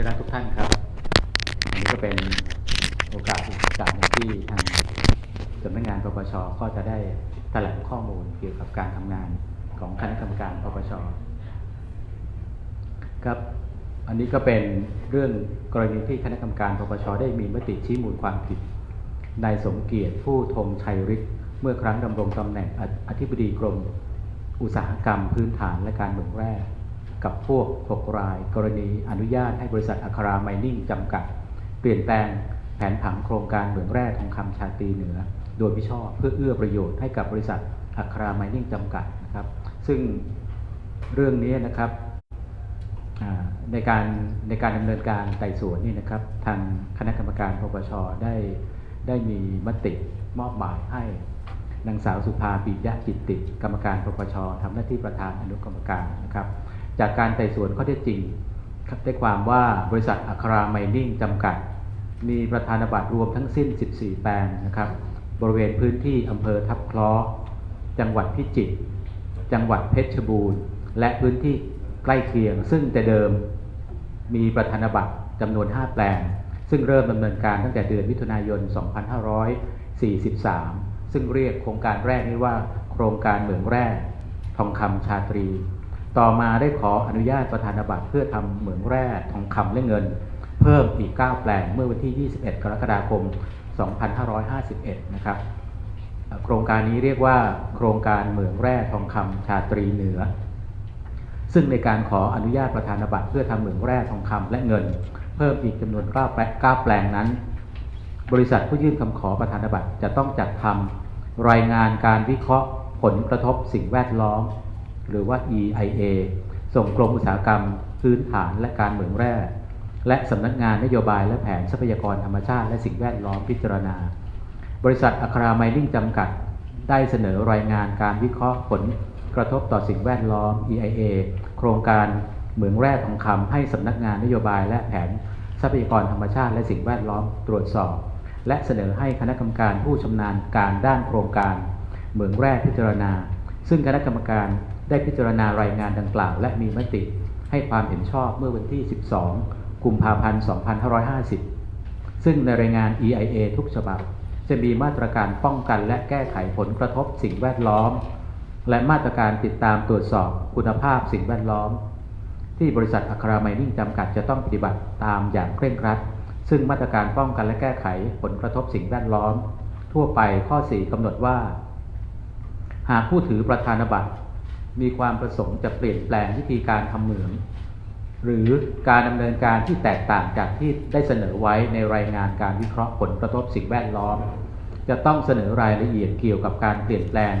ที่รักทุกท่านครับอันนี้ก็เป็นโอกาสอีกโอกาสที่ทางสำนักงานปปชก็จะได้แถลงข้อมูลเกี่ยวกับการทำงานของคณะกรรมการปปชครับอันนี้ก็เป็นเรื่องกรณีที่คณะกรรมการปปชได้มีมติชี้มูลความผิดนายสมเกียรติผู้ธงชัยฤทธิ์เมื่อครั้งดำรงตำแหน่งออธิบดีกรม อุตสาหกรรมพื้นฐานและการเมืองแร่ กับพวก 6 ราย กรณีอนุญาตให้บริษัทอัคราไมนิ่งจำกัด เปลี่ยนแปลงแผนผังโครงการเหมืองแร่ทองคำชาตีเหนือ โดยมิชอบเพื่อเอื้อประโยชน์ให้กับบริษัทอัคราไมนิ่งจำกัดนะครับ ซึ่งเรื่องนี้นะครับในการในการดำเนินการไต่สวนนี่นะครับทางคณะกรรมการปปชได้ได้มีมติมอบหมายให้นางสาวสุภาปิยะจิตติ กรรมการปปชทำหน้าที่ประธานอนุกรรมการนะครับ จากการไต่สวนข้อเท็จจริงได้ความว่าบริษัทอัคราไมนิ่งจำกัด มีประธานบัตรรวมทั้งสิ้น 14 แปลงนะครับ บริเวณพื้นที่อำเภอทับคราะห์จังหวัดพิจิตรจังหวัดเพชรบูรณ์และพื้นที่ใกล้เคียง ซึ่งแต่เดิมมีประธานบัตรจำนวน 5 แปลง ซึ่งเริ่มดำเนินการตั้งแต่เดือนมิถุนายน 2543 ซึ่งเรียกโครงการแรกนี้ว่า โครงการเหมืองแร่ทองคำชาตรี ต่อมาได้ขออนุญาตประธานบัตรเพื่อทำเหมืองแร่ทองคำและเงิน เพิ่มอีก 9 แปลงเมื่อวันที่ 21 กรกฎาคม 2551 นะครับ โครงการนี้เรียกว่า โครงการเหมืองแร่ทองคำชาตรีเหนือ ซึ่งในการขออนุญาตประธานบัตรเพื่อทำเหมืองแร่ทองคำและเงิน เพิ่มอีกจำนวน9แปลง9แปลงนั้น บริษัทผู้ยื่นคำขอประธานบัตรจะต้องจัดทำรายงานการวิเคราะห์ผลกระทบสิ่งแวดล้อม หรือว่า EIA ส่งกรมอุตสาหกรรม พื้นฐานและการเหมืองแร่ และสำนักงานนโยบายและแผนทรัพยากรธรรมชาติและสิ่งแวดล้อมพิจารณา บริษัทอัคราไมนิ่งจำกัด ได้เสนอรายงานการวิเคราะห์ผลกระทบต่อสิ่งแวดล้อม EIA โครงการเหมืองแร่ทองคำให้สำนักงานนโยบายและแผนทรัพยากรธรรมชาติและสิ่งแวดล้อมตรวจสอบ และเสนอให้คณะกรรมการผู้ชำนาญการด้านโครงการ เหมืองแร่พิจารณา ซึ่งคณะกรรมการ ได้พิจารณารายงานดังกล่าว และมีมติให้ความเห็นชอบเมื่อวันที่ 12 กุมภาพันธ์ 2550 ซึ่งในรายงาน EIA ทุกฉบับ จะมีมาตรการป้องกันและแก้ไขผลกระทบสิ่งแวดล้อม และมาตรการติดตามตรวจสอบคุณภาพสิ่งแวดล้อม ที่บริษัทอัคราไมนิ่งจำกัดจะต้องปฏิบัติตามอย่างเคร่งครัด ซึ่งมาตรการป้องกันและแก้ไขผลกระทบสิ่งแวดล้อม ทั่วไปข้อ 4กำหนดว่า หากผู้ถือประธานบัตร มีความประสงค์จะเปลี่ยนแปลงวิธีการทำเหมือง หรือการดำเนินการที่แตกต่างจากที่ได้เสนอไว้ในรายงานการวิเคราะห์ผลกระทบสิ่งแวดล้อม จะต้องเสนอรายละเอียดเกี่ยวกับการเปลี่ยนแปลง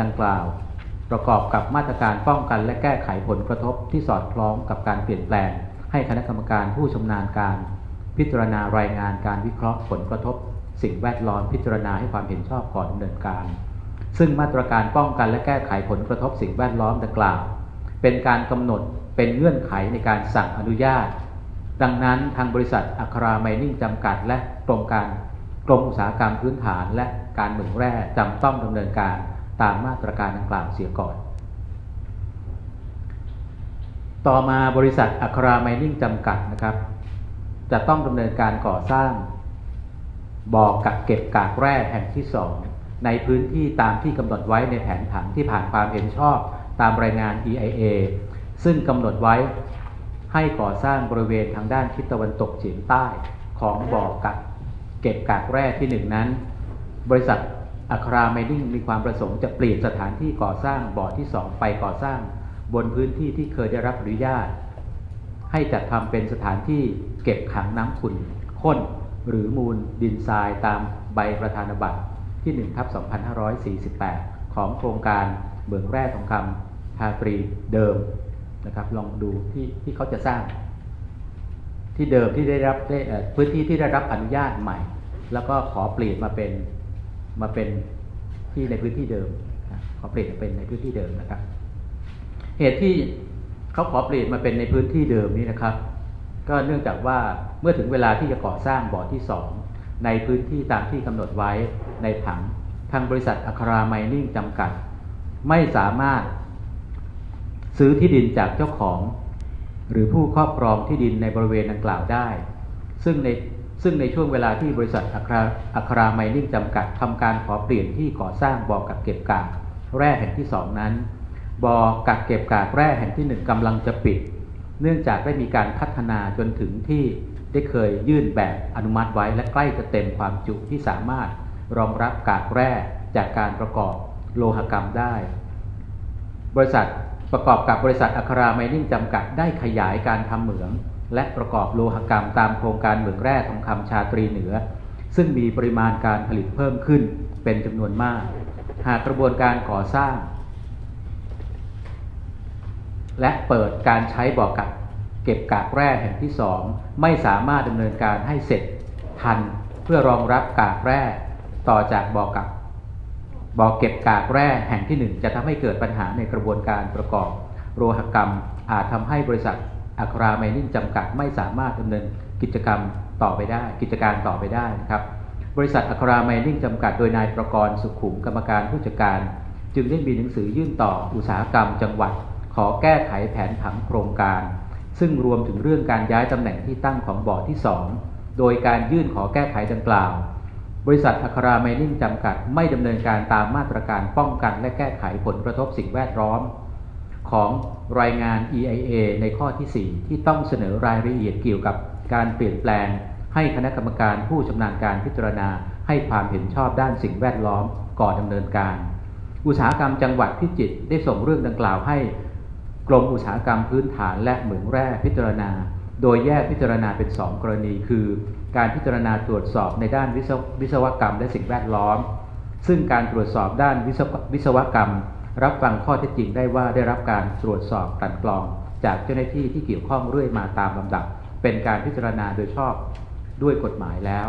ดังกล่าว ประกอบกับมาตรการป้องกันและแก้ไขผลกระทบที่สอดคล้องกับการเปลี่ยนแปลง ให้คณะกรรมการผู้ชำนาญการ พิจารณารายงานการวิเคราะห์ผลกระทบ สิ่งแวดล้อมพิจารณาให้ความเห็นชอบก่อนดำเนินการ ซึ่งมาตรการป้องกันและแก้ไขผลกระทบสิ่งแวดล้อมดังกล่าว เป็นการกำหนดเป็นเงื่อนไขในการสั่งอนุญาต ดังนั้นทางบริษัทอัคราไมนิ่งจำกัด และกรมการกรมอุตสาหกรรมพื้นฐาน และการเหมืองแร่จำต้องดำเนินการตามมาตรการดังกล่าวเสียก่อน ต่อมาบริษัทอัคราไมนิ่งจำกัดนะครับ จะต้องดำเนินการก่อสร้างบ่อกักเก็บกากแร่แห่งที่สอง ในพื้นที่ตามที่กำหนดไว้ในแผนผังที่ผ่านความเห็นชอบตามรายงาน EIA ซึ่งกำหนดไว้ให้ก่อสร้างบริเวณทางด้านทิศตะวันตกเฉียงใต้ของบ่อกักเก็บกากแร่ที่หนึ่งนั้น บริษัทอัคราไมนิ่งมีความประสงค์จะเปลี่ยนสถานที่ก่อสร้างบ่อที่สองไปก่อสร้าง บนพื้นที่ที่เคยได้รับอนุญาต ให้จัดทำเป็นสถานที่เก็บขังน้ำขุ่นข้นหรือมูลดินทรายตามใบประธานบัตร ที่1ทับ2548 ของโครงการเบืองแร่ทองคำทาตรีเดิมนะครับลองดูที่ที่เขาจะสร้าง ที่เดิมที่ได้รับได้พื้นที่ที่ได้รับอนุญาตใหม่ แล้วก็ขอเปลี่ยนมาเป็นมาเป็นที่ในพื้นที่เดิมขอเปลี่ยนมาเป็นในพื้นที่เดิมนะครับ เหตุที่เขาขอเปลี่ยนมาเป็นในพื้นที่เดิมนี้นะครับ ก็เนื่องจากว่าเมื่อถึงเวลาที่จะก่อสร้างบ่อที่สอง ในพื้นที่ตามที่กำหนดไว้ในผัง ทางบริษัทอัคราไมนิ่งจำกัด ไม่สามารถซื้อที่ดินจากเจ้าของ หรือผู้ครอบครองที่ดินในบริเวณดังกล่าวได้ ซึ่งในซึ่งในช่วงเวลาที่บริษัทอัคราอัคราไมนิ่งจำกัดทำการขอเปลี่ยนที่ก่อสร้างบ่อกักเก็บกากแร่แห่งที่สองนั้นบ่อกักเก็บกากแร่แห่งที่หนึ่งกำลังจะปิด เนื่องจากได้มีการพัฒนาจนถึงที่ ได้เคยยื่นแบบอนุมัติไว้และใกล้จะเต็มความจุที่สามารถรองรับกากแร่จากการประกอบโลหกรรมได้ บริษัทประกอบกับบริษัทอัคราไมนิ่งจำกัดได้ขยายการทำเหมือง และประกอบโลหกรรมตามโครงการเหมืองแร่ทองคำชาตรีเหนือ ซึ่งมีปริมาณการผลิตเพิ่มขึ้นเป็นจำนวนมาก หากกระบวนการก่อสร้าง และเปิดการใช้บ่อกัก เก็บกากแร่แห่งที่สองไม่สามารถดำเนินการให้เสร็จทันเพื่อรองรับกากแร่ต่อจากบ่อกักบ่อเก็บกากแร่แห่งที่หนึ่งจะทำให้เกิดปัญหาในกระบวนการประกอบ โลหกรรมอาจทำให้บริษัทอัคราไมนิ่งจำกัดไม่สามารถดำเนินกิจกรรมต่อไปได้ กิจการต่อไปได้นะครับ บริษัทอัคราไมนิ่งจำกัดโดยนายประกรณ์สุขุมกรรมการผู้จัดการ จึงได้มีหนังสือยื่นต่ออุตสาหกรรมจังหวัด ขอแก้ไขแผนผังโครงการ ซึ่งรวมถึงเรื่องการย้ายตำแหน่งที่ตั้งของบ่อที่ 2 โดยการยื่นขอแก้ไขดังกล่าว บริษัทอัคราไมนิ่งจำกัดไม่ดำเนินการตามมาตรการป้องกันและแก้ไขผลกระทบสิ่งแวดล้อม ของรายงาน EIA ในข้อที่ 4 ที่ต้องเสนอรายละเอียดเกี่ยวกับการเปลี่ยนแปลง ให้คณะกรรมการผู้ชำนาญการพิจารณาให้ความเห็นชอบด้านสิ่งแวดล้อมก่อนดำเนินการ อุตสาหกรรมจังหวัดพิจิตรได้ส่งเรื่องดังกล่าวให้ กรมอุตสาหกรรมพื้นฐานและเหมืองแร่พิจารณา โดยแยกพิจารณาเป็น 2 กรณี คือ การพิจารณาตรวจสอบในด้านวิศววศวกรรมและสิ่งแวดล้อม ซึ่งการตรวจสอบด้านวิศววศวกรรม รับฟังข้อเท็จจริงได้ว่าได้รับการตรวจสอบกลั่นกรอง จากเจ้าหน้าที่ที่เกี่ยวข้องเรื่อยมาตามลำดับ เป็นการพิจารณาโดยชอบด้วยกฎหมายแล้ว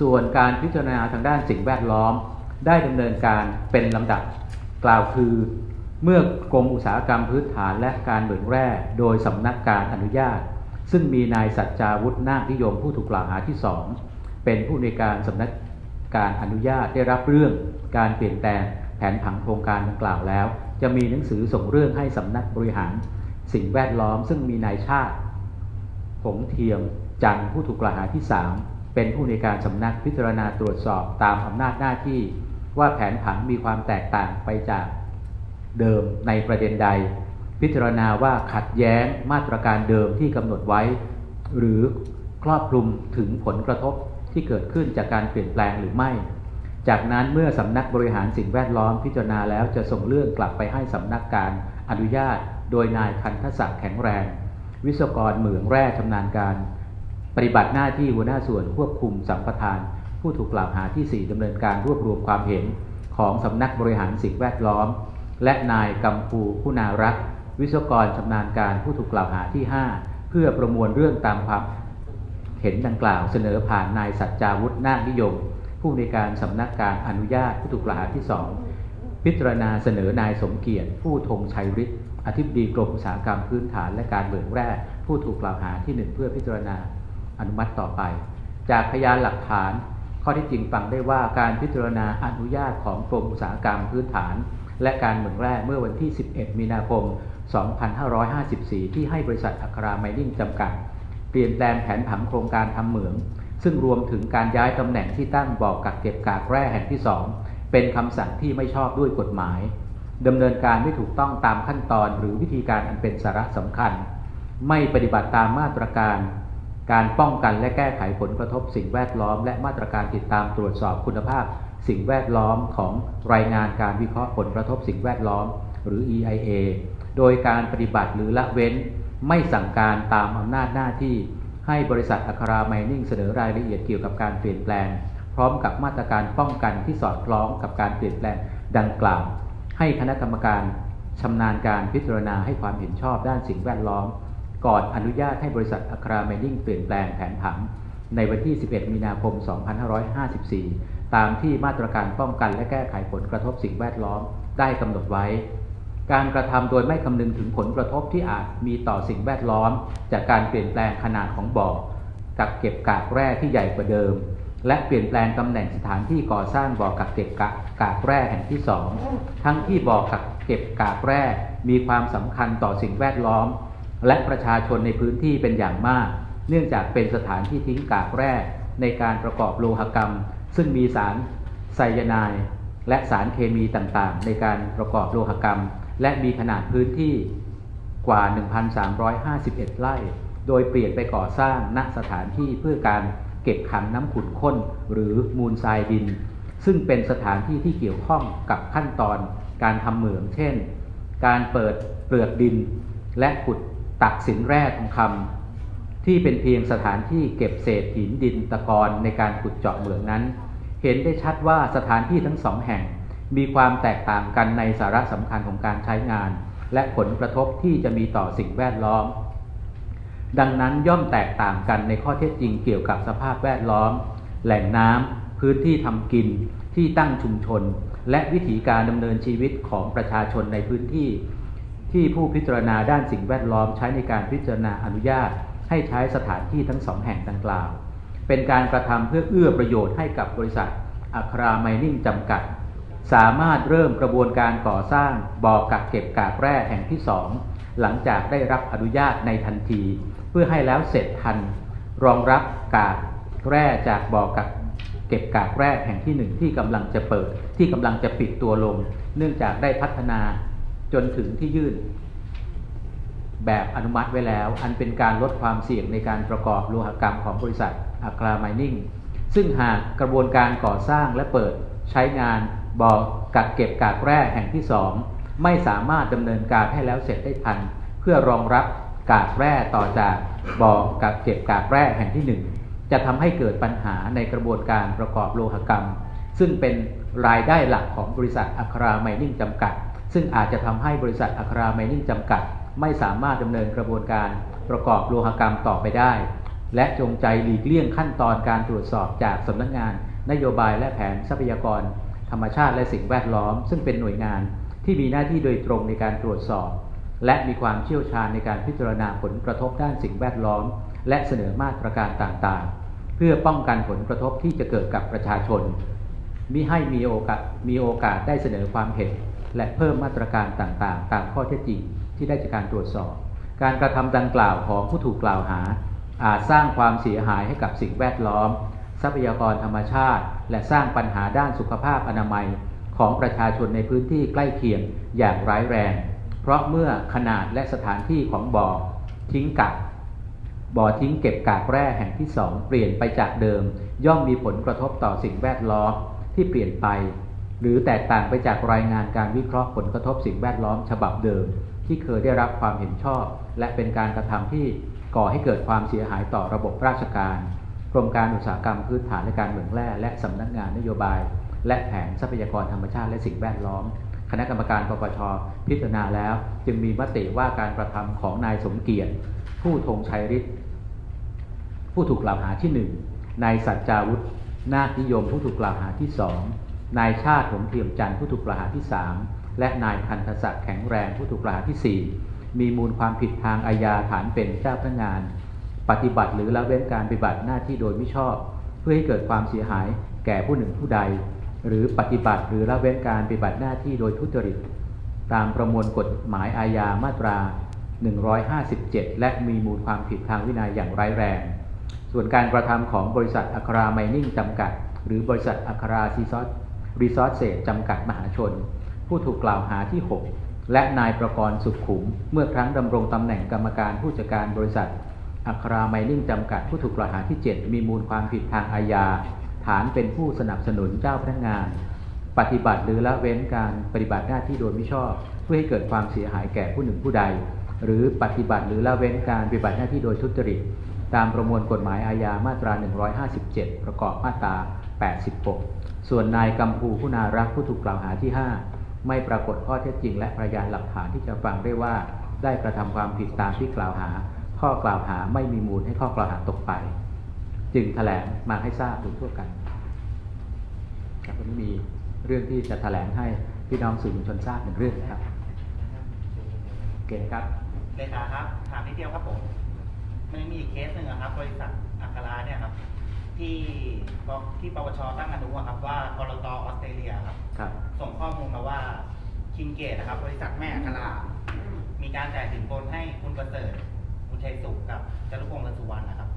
ส่วนการพิจารณาทางด้านสิ่งแวดล้อม ได้ดำเนินการเป็นลำดับ กล่าวคือ เมื่อกรมอุตสาหกรรมพื้นฐานและการเหมืองแร่ โดยสำนักการอนุญาต ซึ่งมีนายสัจจาวุฒินาคนิยมผู้ถูกกล่าวหาที่สองเป็นผู้ในการสำนักการอนุญาตได้รับเรื่องการเปลี่ยนแปลงแผนผังโครงการดังกล่าวแล้ว จะมีหนังสือส่งเรื่องให้สำนักบริหาร สิ่งแวดล้อม ซึ่งมีนายชาติผงเทียมจันผู้ถูกกล่าวหาที่ 3 เป็นผู้ในการสำนักพิจารณาตรวจสอบตามอำนาจหน้าที่ ว่าแผนผังมีความแตกต่างไปจาก เดิมในประเด็นใด พิจารณาว่าขัดแย้งมาตรการเดิมที่กำหนดไว้ หรือครอบคลุมถึงผลกระทบที่เกิดขึ้นจากการเปลี่ยนแปลงหรือไม่ จากนั้นเมื่อสำนักบริหารสิ่งแวดล้อมพิจารณาแล้วจะส่งเรื่องกลับไปให้สำนักการอนุญาต โดยนายคันทศักดิ์แข็งแรง วิศวกรเหมืองแร่ชำนาญการ ปฏิบัติหน้าที่หัวหน้าส่วนควบคุมสัมปทาน ผู้ถูกกล่าวหาที่ 4ดำเนินการรวบรวมความเห็นของสำนักบริหารสิ่งแวดล้อม และนายกัมพูผู้นารัก วิศวกรชำนาญการผู้ถูกกล่าวหาที่ 5 เพื่อประมวลเรื่องตามความเห็นดังกล่าวเสนอผ่านนายสัจจาวุฒินาคนิยม ผู้ในการสำนักการอนุญาตผู้ถูกกล่าวหาที่ 2 พิจารณาเสนอนายสมเกียรติ ผู้ธงชัยฤทธิ์อธิบดีกรมอุตสาหกรรมพื้นฐานและการเหมืองแร่ผู้ถูกกล่าวหาที่ 1 เพื่อพิจารณาอนุมัติต่อไป จากพยานหลักฐาน ข้อที่จริงฟังได้ว่าการพิจารณาอนุญาตของกรมอุตสาหกรรมพื้นฐาน และการเหมืองแร่เมื่อวันที่ 11 มีนาคม 2554 ที่ให้บริษัทอัคราไมนิ่งจำกัด เปลี่ยนแปลงแผนผังโครงการทำเหมือง ซึ่งรวมถึงการย้ายตำแหน่งที่ตั้งบ่อกักเก็บกากแร่แห่งที่ 2 เป็นคำสั่งที่ไม่ชอบด้วยกฎหมายดำเนินการไม่ถูกต้องตามขั้นตอนหรือวิธีการอันเป็นสาระสำคัญ ไม่ปฏิบัติตามมาตรการ การป้องกันและแก้ไขผลกระทบสิ่งแวดล้อม และมาตรการติดตามตรวจสอบคุณภาพ สิ่งแวดล้อมของรายงานการวิเคราะห์ผลกระทบสิ่งแวดล้อมหรือ EIA โดยการปฏิบัติหรือละเว้นไม่สั่งการตามอำนาจหน้าที่ ให้บริษัทอัคราไมนิ่งเสนอรายละเอียดเกี่ยวกับการเปลี่ยนแปลง พร้อมกับมาตรการป้องกันที่สอดคล้องกับการเปลี่ยนแปลงดังกล่าว ให้คณะกรรมการชำนาญการพิจารณาให้ความเห็นชอบด้านสิ่งแวดล้อม ก่อนอนุญาตให้บริษัทอัคราไมนิ่งเปลี่ยนแปลงแผนผังในวันที่ 11 มีนาคม 2554 ตามที่มาตรการป้องกันและแก้ไขผลกระทบสิ่งแวดล้อมได้กำหนดไว้ การกระทำโดยไม่คำนึงถึงผลกระทบที่อาจมีต่อสิ่งแวดล้อม จากการเปลี่ยนแปลงขนาดของบ่อกักเก็บกากแร่ที่ใหญ่กว่าเดิม และเปลี่ยนแปลงตำแหน่งสถานที่ก่อสร้างบ่อกักเก็บกากากแร่แห่งที่สองทั้งที่บ่อกักเก็บกากแร่มีความสำคัญต่อสิ่งแวดล้อม และประชาชนในพื้นที่เป็นอย่างมาก เนื่องจากเป็นสถานที่ทิ้งกากแร่ในการประกอบโลหกรรม ซึ่งมีสารไซยาไนด์และสารเคมีต่างๆ ในการประกอบโลหกรรม และมีขนาดพื้นที่กว่า 1,351 ไร่ โดยเปลี่ยนไปก่อสร้างณสถานที่เพื่อการเก็บขังน้ำขุ่นข้นหรือมูลทรายดิน ซึ่งเป็นสถานที่ที่เกี่ยวข้องกับขั้นตอนการทำเหมือง เช่น การเปิดเปลือกดิน และขุดตักสินแร่ทองคำ ที่เป็นเพียงสถานที่เก็บเศษหินดินตะกอนในการขุดเจาะเหมืองนั้น เห็นได้ชัดว่าสถานที่ทั้งสองแห่ง มีความแตกต่างกันในสาระสำคัญของการใช้งาน และผลกระทบที่จะมีต่อสิ่งแวดล้อม ดังนั้นย่อมแตกต่างกันในข้อเท็จจริงเกี่ยวกับสภาพแวดล้อม แหล่งน้ำพื้นที่ทำกิน ที่ตั้งชุมชน และวิถีการดำเนินชีวิตของประชาชนในพื้นที่ ที่ผู้พิจารณาด้านสิ่งแวดล้อมใช้ในการพิจารณาอนุญาต ให้ใช้สถานที่ทั้งสองแห่งดังกล่าว เป็นการกระทำเพื่อเอื้อประโยชน์ให้กับบริษัทอัคราไมนิ่งจำกัด สามารถเริ่มกระบวนการก่อสร้างบ่อกักเก็บกากแร่แห่งที่สองหลังจากได้รับอนุญาตในทันที เพื่อให้แล้วเสร็จทัน รองรับกากแร่จากบ่อกักเก็บกากแร่แห่งที่หนึ่งที่กำลังจะเปิด ที่กำลังจะปิดตัวลง เนื่องจากได้พัฒนาจนถึงที่ยื่น แบบอนุมัติไว้แล้ว อันเป็นการลดความเสี่ยงในการประกอบโลหกรรมของบริษัทอัคราไมนิ่งซึ่งหากกระบวนการก่อสร้างและเปิดใช้งานบ่อกักเก็บกากแร่แห่งที่สองไม่สามารถดำเนินการให้แล้วเสร็จได้ทัน เพื่อรองรับกากแร่ต่อจากบ่อกักเก็บกากแร่แห่งที่หนึ่งจะทำให้เกิดปัญหาในกระบวนการประกอบโลหกรรม ซึ่งเป็นรายได้หลักของบริษัทอัคราไมนิ่งจำกัด ซึ่งอาจจะทำให้บริษัทอัคราไมนิ่งจำกัด ไม่สามารถดำเนินกระบวนการประกอบโลหกรรมต่อไปได้ และจงใจหลีกเลี่ยงขั้นตอนการตรวจสอบจากสำนักงาน นโยบายและแผนทรัพยากร ธรรมชาติและสิ่งแวดล้อม ซึ่งเป็นหน่วยงานที่มีหน้าที่โดยตรงในการตรวจสอบ และมีความเชี่ยวชาญในการพิจารณาผลกระทบด้านสิ่งแวดล้อม และเสนอมาตรการต่างๆ เพื่อป้องกันผลกระทบที่จะเกิดกับประชาชนมิให้มีโอกาสมีโอกาสได้เสนอความเห็น และเพิ่มมาตรการต่างๆ ตามข้อเท็จจริง ที่ได้จากการตรวจสอบ การกระทำดังกล่าวของผู้ถูกกล่าวหา อาจสร้างความเสียหายให้กับสิ่งแวดล้อม ทรัพยากรธรรมชาติ และสร้างปัญหาด้านสุขภาพอนามัยของประชาชนในพื้นที่ใกล้เคียงอย่างร้ายแรง เพราะเมื่อขนาดและสถานที่ของบ่อทิ้งกักบ่อทิ้งเก็บกากแร่แห่งที่สองเปลี่ยนไปจากเดิม ย่อมมีผลกระทบต่อสิ่งแวดล้อมที่เปลี่ยนไป หรือแตกต่างไปจากรายงานการวิเคราะห์ผลกระทบสิ่งแวดล้อมฉบับเดิม ที่เคยได้รับความเห็นชอบ และเป็นการกระทำที่ก่อให้เกิดความเสียหายต่อระบบราชการกรมการอุตสาหกรรมพื้นฐานในการเหมืองแร่และสำนักงานนโยบาย และแผนทรัพยากรธรรมชาติและสิ่งแวดล้อม คณะกรรมการปปชพิจารณาแล้ว จึงมีมติว่าการกระทำของนายสมเกียรติ ผู้ธงชัยฤทธิ์ผู้ถูกกล่าวหาที่หนึ่งนายสัจจาวุฒินาคนิยมผู้ถูกกล่าวหาที่สองนายชาติหงเทียมจันทร์ผู้ถูกกล่าวหาที่สาม และนายพันธศักดิ์แข็งแรงผู้ถูกกล่าวหาที่สี่มีมูลความผิดทางอาญาฐานเป็นเจ้าพนักงาน ปฏิบัติหรือละเว้นการปฏิบัติหน้าที่โดยมิชอบ เพื่อให้เกิดความเสียหายแก่ผู้หนึ่งผู้ใด หรือปฏิบัติหรือละเว้นการปฏิบัติหน้าที่โดยทุจริต ตามประมวลกฎหมายอาญามาตรา 157 และมีมูลความผิดทางวินัยอย่างร้ายแรง ส่วนการกระทำของบริษัทอัคราไมนิ่งจำกัด หรือบริษัทอัคราซีซอสรีซอสเซจจำกัดมหาชน ผู้ถูกกล่าวหาที่ 6 และนายประกรณ์สุขขุม เมื่อครั้งดำรงตำแหน่งกรรมการผู้จัดการบริษัท อัคราไมนิ่งจำกัดผู้ถูกกล่าวหาที่ 7 มีมูลความผิดทางอาญา ฐานเป็นผู้สนับสนุนเจ้าพนักงาน ปฏิบัติหรือละเว้นการปฏิบัติหน้าที่โดยมิชอบ เพื่อให้เกิดความเสียหายแก่ผู้หนึ่งผู้ใด หรือปฏิบัติหรือละเว้นการปฏิบัติหน้าที่โดยทุจริตตามประมวลกฎหมายอาญามาตรา 157 ประกอบมาตรา 86 ส่วนนายกัมพูผู้นารักผู้ถูกกล่าวหาที่ 5 ไม่ปรากฏข้อเท็จจริง และพยานหลักฐานที่จะฟังได้ว่าได้กระทำความผิดตามที่กล่าวหา ข้อกล่าวหาไม่มีมูลให้ข้อกล่าวหาตกไป จึงแถลงมาให้ทราบโดยทั่วกันครับวันนี้มีเรื่องที่จะแถลงให้พี่น้องสื่อมวลชนทราบหนึ่งเรื่องนะครับโอเคครับเลขาครับ ถามนิดเดียวครับผมมันมีอีกเคสหนึ่งครับบริษัทอัคราเนี่ยครับ ที่ปที่ปปชตั้งอนุอะครับว่ากรตออสเตรเลียครับ ครับ ส่งข้อมูลมาว่าคิงเกตนะครับ บริษัทแม่อัครามีการจ่ายสินบนให้คุณประเสริฐชัยสุขกับจารุพงษ์เงินสุวรรณนะครับ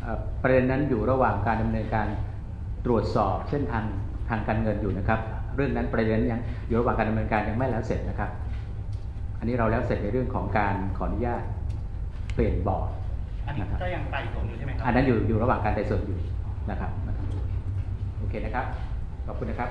เอ่อประเด็นนั้นอยู่ระหว่างการดำเนินการตรวจสอบเส้นทางทางการเงินอยู่นะครับ เรื่องนั้นประเด็นยังอยู่ระหว่างการดำเนินการยังไม่แล้วเสร็จนะครับ อันนี้เราแล้วเสร็จในเรื่องของการขออนุญาตเปลี่ยนบอร์ด อันนี้นะครับก็ยังไต่สวนอยู่ใช่ไหมครัอันนั้นอยู่อยู่ระหว่างการไต่สวนอยู่นะครับโอเคนะครับ ขอบคุณนะครับ